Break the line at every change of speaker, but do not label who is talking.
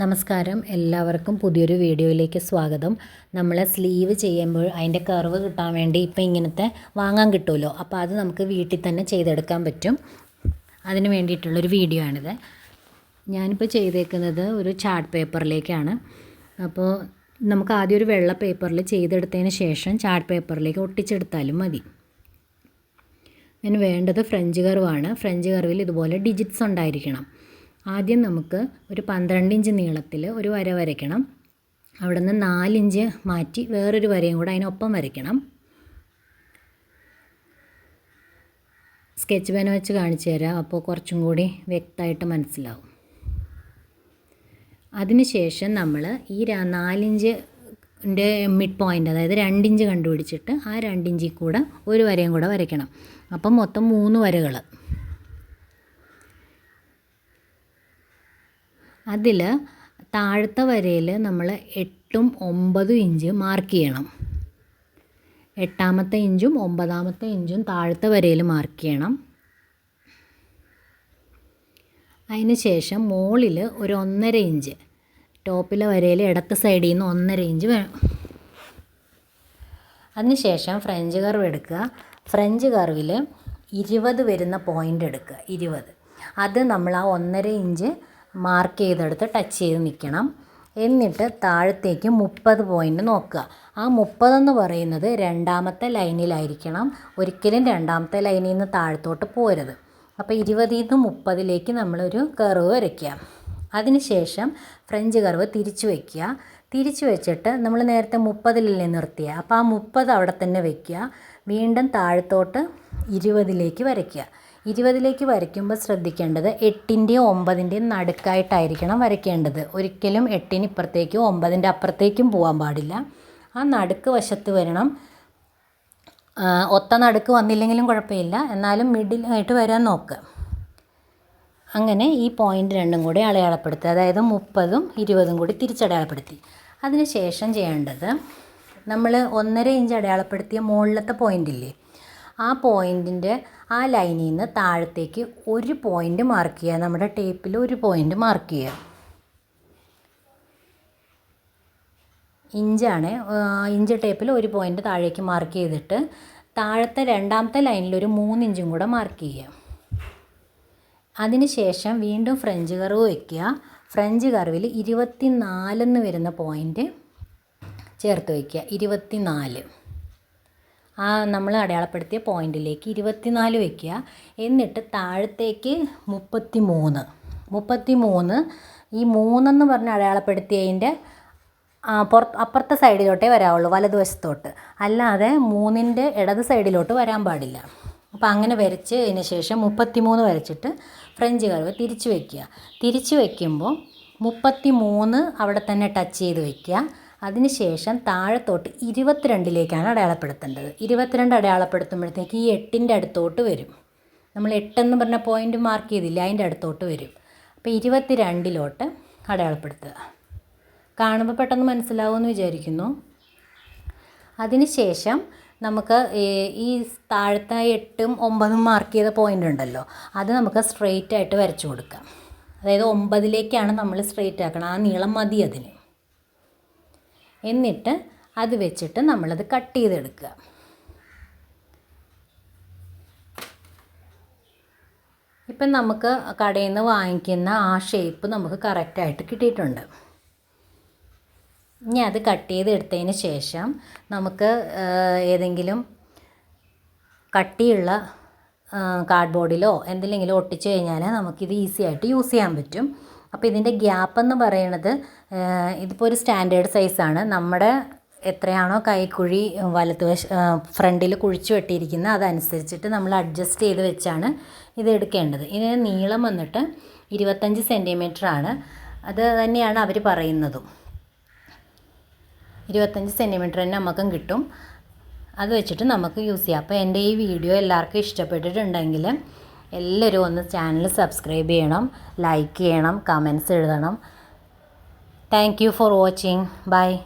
നമസ്കാരം. എല്ലാവർക്കും പുതിയൊരു വീഡിയോയിലേക്ക് സ്വാഗതം. നമ്മൾ സ്ലീവ് ചെയ്യുമ്പോൾ അതിന്റെ കർവ് കിട്ടാൻ വേണ്ടി ഇപ്പം ഇങ്ങനത്തെ വാങ്ങാൻ കിട്ടുമല്ലോ. അപ്പോൾ അത് നമുക്ക് വീട്ടിൽ തന്നെ ചെയ്തെടുക്കാൻ പറ്റും. അതിന് വേണ്ടിയിട്ടുള്ളൊരു വീഡിയോ ആണിത്. ഞാനിപ്പോൾ ചെയ്തേക്കുന്നത് ഒരു ചാർട്ട് പേപ്പറിലേക്കാണ് അപ്പോൾ നമുക്ക് ആദ്യം ഒരു വെള്ള പേപ്പറിൽ ചെയ്തെടുത്തതിന് ശേഷം ചാർട്ട് പേപ്പറിലേക്ക് ഒട്ടിച്ചെടുത്താലും മതി. അതിന് വേണ്ടത് ഫ്രഞ്ച് കർവാണ് ഫ്രഞ്ച് കർവിൽ ഇതുപോലെ ഡിജിറ്റ്സ് ഉണ്ടായിരിക്കണം. ആദ്യം നമുക്ക് ഒരു പന്ത്രണ്ട് ഇഞ്ച് നീളത്തിൽ ഒരു വര വരയ്ക്കണം. അവിടെ നിന്ന് നാലിഞ്ച് മാറ്റി വേറൊരു വരയും കൂടെ അതിനൊപ്പം വരയ്ക്കണം. സ്കെച്ച് പേന വെച്ച് കാണിച്ചു തരാം. അപ്പോൾ കുറച്ചും കൂടി വ്യക്തമായിട്ട് മനസ്സിലാവും. അതിനുശേഷം നമ്മൾ ഈ നാലിഞ്ച് മിഡ് പോയിന്റ് അതായത് രണ്ടിഞ്ച് കണ്ടുപിടിച്ചിട്ട് ആ രണ്ടിഞ്ചിൽ കൂടെ ഒരു വരയും കൂടെ വരയ്ക്കണം. അപ്പം മൊത്തം മൂന്ന് വരകൾ അതിൽ താഴത്തെ വരയിൽ നമ്മൾ എട്ടും ഒമ്പതും ഇഞ്ച് മാർക്ക് ചെയ്യണം. എട്ടാമത്തെ ഇഞ്ചും ഒമ്പതാമത്തെ ഇഞ്ചും താഴത്തെ വരയിൽ മാർക്ക് ചെയ്യണം. അതിന് ശേഷം മുകളിൽ ഒരു ഒന്നര ഇഞ്ച്. ടോപ്പിലെ വരയിൽ ഇടത്ത് സൈഡിൽ നിന്ന് ഒന്നര ഇഞ്ച് വേണം അതിനുശേഷം ഫ്രഞ്ച് കർവ് എടുക്കുക. ഫ്രഞ്ച് കർവിൽ ഇരുപത് വരുന്ന പോയിന്റ് എടുക്കുക. ഇരുപത്. അത് നമ്മൾ ആ ഒന്നര ഇഞ്ച് മാർക്ക് ചെയ്തെടുത്ത് ടച്ച് ചെയ്ത് നിൽക്കണം. എന്നിട്ട് താഴത്തേക്ക് മുപ്പത് പോയിന്റ് നോക്കുക. ആ മുപ്പതെന്ന് പറയുന്നത് രണ്ടാമത്തെ ലൈനിലായിരിക്കണം ഒരിക്കലും രണ്ടാമത്തെ ലൈനിൽ നിന്ന് താഴത്തോട്ട് പോരുത്. അപ്പോൾ ഇരുപതിൽ നിന്ന് മുപ്പതിലേക്ക് നമ്മളൊരു കർവ് വരയ്ക്കുക. അതിനുശേഷം ഫ്രഞ്ച് കർവ് തിരിച്ചു വയ്ക്കുക. തിരിച്ചു വെച്ചിട്ട് നമ്മൾ നേരത്തെ മുപ്പതിലല്ലേ നിർത്തിയ? അപ്പോൾ ആ മുപ്പത് അവിടെ തന്നെ വയ്ക്കുക. വീണ്ടും താഴത്തോട്ട് ഇരുപതിലേക്ക് വരയ്ക്കുക. ഇരുപതിലേക്ക് വരയ്ക്കുമ്പോൾ ശ്രദ്ധിക്കേണ്ടത് എട്ടിന്റെയും ഒമ്പതിന്റെയും നടുക്കായിട്ടായിരിക്കണം വരയ്ക്കേണ്ടത്. ഒരിക്കലും എട്ടിന് ഇപ്പുറത്തേക്കും ഒമ്പതിന്റെ അപ്പുറത്തേക്കും പോകാൻ പാടില്ല. ആ നടുക്ക് വശത്ത് വരണം. ഒത്ത നടുക്ക് വന്നില്ലെങ്കിലും കുഴപ്പമില്ല. എന്നാലും മിഡിലായിട്ട് വരാൻ നോക്കുക അങ്ങനെ ഈ പോയിന്റ് രണ്ടും കൂടി അടയാളപ്പെടുത്തുക. അതായത് മുപ്പതും ഇരുപതും കൂടി തിരിച്ചടയാളപ്പെടുത്തി. അതിന് ശേഷം ചെയ്യേണ്ടത് നമ്മൾ ഒന്നര ഇഞ്ച് അടയാളപ്പെടുത്തിയ മുകളിലത്തെ പോയിന്റ് ഇല്ലേ? ആ പോയിന്റിന്റെ ആ ലൈനിൽ നിന്ന് താഴത്തേക്ക് ഒരു പോയിന്റ് മാർക്ക് ചെയ്യുക. നമ്മുടെ ടേപ്പിൽ ഒരു പോയിന്റ് മാർക്ക് ചെയ്യുക. ഇഞ്ചാണ് ഇഞ്ച് ടേപ്പിൽ ഒരു പോയിന്റ് താഴേക്ക് മാർക്ക് ചെയ്തിട്ട് താഴത്തെ രണ്ടാമത്തെ ലൈനിൽ ഒരു മൂന്ന് ഇഞ്ചും കൂടെ മാർക്ക് ചെയ്യുക. അതിനുശേഷം വീണ്ടും ഫ്രഞ്ച് കർവ് വയ്ക്കുക ഫ്രഞ്ച് കർവിൽ ഇരുപത്തി നാലെന്ന് വരുന്ന പോയിന്റ് ചേർത്ത് വയ്ക്കുക ഇരുപത്തി നാല് ആ നമ്മൾ അടയാളപ്പെടുത്തിയ പോയിന്റിലേക്ക് ഇരുപത്തിനാല് വയ്ക്കുക എന്നിട്ട് താഴത്തേക്ക് മുപ്പത്തി മൂന്ന് മുപ്പത്തി മൂന്ന് ഈ മൂന്നെന്ന് പറഞ്ഞ് അടയാളപ്പെടുത്തിയതിന്റെ പുറത്ത് അപ്പുറത്തെ സൈഡിലോട്ടേ വരാവുള്ളൂ വലതുവശത്തോട്ട്. അല്ലാതെ മൂന്നിന്റെ ഇടത് സൈഡിലോട്ട് വരാൻ പാടില്ല. അപ്പോൾ അങ്ങനെ വരച്ചതിന് ശേഷം മുപ്പത്തി മൂന്ന് വരച്ചിട്ട് ഫ്രഞ്ച് കർവ് തിരിച്ച് വയ്ക്കുക തിരിച്ച് വയ്ക്കുമ്പോൾ മുപ്പത്തി മൂന്ന് അവിടെ തന്നെ ടച്ച് ചെയ്ത് വയ്ക്കുക അതിനുശേഷം താഴത്തോട്ട് ഇരുപത്തിരണ്ടിലേക്കാണ് അടയാളപ്പെടുത്തേണ്ടത്. ഇരുപത്തിരണ്ട് അടയാളപ്പെടുത്തുമ്പോഴത്തേക്ക് ഈ എട്ടിന്റെ അടുത്തോട്ട് വരും. നമ്മൾ എട്ടെന്ന് പറഞ്ഞ പോയിന്റ് മാർക്ക് ചെയ്തില്ല അതിന്റെ അടുത്തോട്ട് വരും. അപ്പോൾ ഇരുപത്തിരണ്ടിലോട്ട് അടയാളപ്പെടുത്തുക. കാണുമ്പോൾ പെട്ടെന്ന് മനസ്സിലാവുമെന്ന് വിചാരിക്കുന്നു. അതിനുശേഷം നമുക്ക് ഈ- ഈ താഴത്തെ എട്ടും ഒമ്പതും മാർക്ക് ചെയ്ത പോയിന്റ് ഉണ്ടല്ലോ അത് നമുക്ക് സ്ട്രെയിറ്റ് ആയിട്ട് വരച്ചു കൊടുക്കാം. അതായത് ഒമ്പതിലേക്കാണ് നമ്മൾ സ്ട്രെയിറ്റ് ആക്കണം. ആ നീളം മതി അതിന്. എന്നിട്ട് അത് വെച്ചിട്ട് നമ്മളത് കട്ട് ചെയ്തെടുക്കുക. ഇപ്പം നമുക്ക് കടയിൽ നിന്ന് വാങ്ങിക്കുന്ന ആ ഷേപ്പ് നമുക്ക് കറക്റ്റായിട്ട് കിട്ടിയിട്ടുണ്ട്. ഇനി അത് കട്ട് ചെയ്തെടുത്തതിന് ശേഷം നമുക്ക് ഏതെങ്കിലും കട്ടിയുള്ള കാർഡ്ബോർഡിലോ എന്തിലെങ്കിലും ഒട്ടിച്ചു കഴിഞ്ഞാൽ നമുക്കിത് ഈസി ആയിട്ട് യൂസ് ചെയ്യാൻ പറ്റും. അപ്പോൾ ഇതിന്റെ ഗ്യാപ്പ് എന്ന് പറയുന്നത് ഇതിപ്പോൾ ഒരു സ്റ്റാൻഡേർഡ് സൈസാണ് നമ്മുടെ എത്രയാണോ കൈക്കുഴി വലതുവശ ഫ്രണ്ടിൽ കുഴിച്ചു വെട്ടിയിരിക്കുന്നത് അതനുസരിച്ചിട്ട് നമ്മൾ അഡ്ജസ്റ്റ് ചെയ്ത് വെച്ചാണ് ഇത് എടുക്കേണ്ടത്. ഇതിന് നീളം വന്നിട്ട് ഇരുപത്തഞ്ച് സെന്റിമീറ്റർ ആണ്. അത് തന്നെയാണ് അവർ പറയുന്നതും. ഇരുപത്തഞ്ച് സെന്റിമീറ്റർ തന്നെ നമുക്കും കിട്ടും. അത് വെച്ചിട്ട് നമുക്ക് യൂസ് ചെയ്യാം. അപ്പോൾ എന്റെ ഈ വീഡിയോ എല്ലാവർക്കും ഇഷ്ടപ്പെട്ടിട്ടുണ്ടെങ്കിൽ എല്ലാവരും ഒന്ന് ചാനൽ സബ്സ്ക്രൈബ് ചെയ്യണം ലൈക്ക് ചെയ്യണം കമൻസ് എഴുതണം. Thank you for watching bye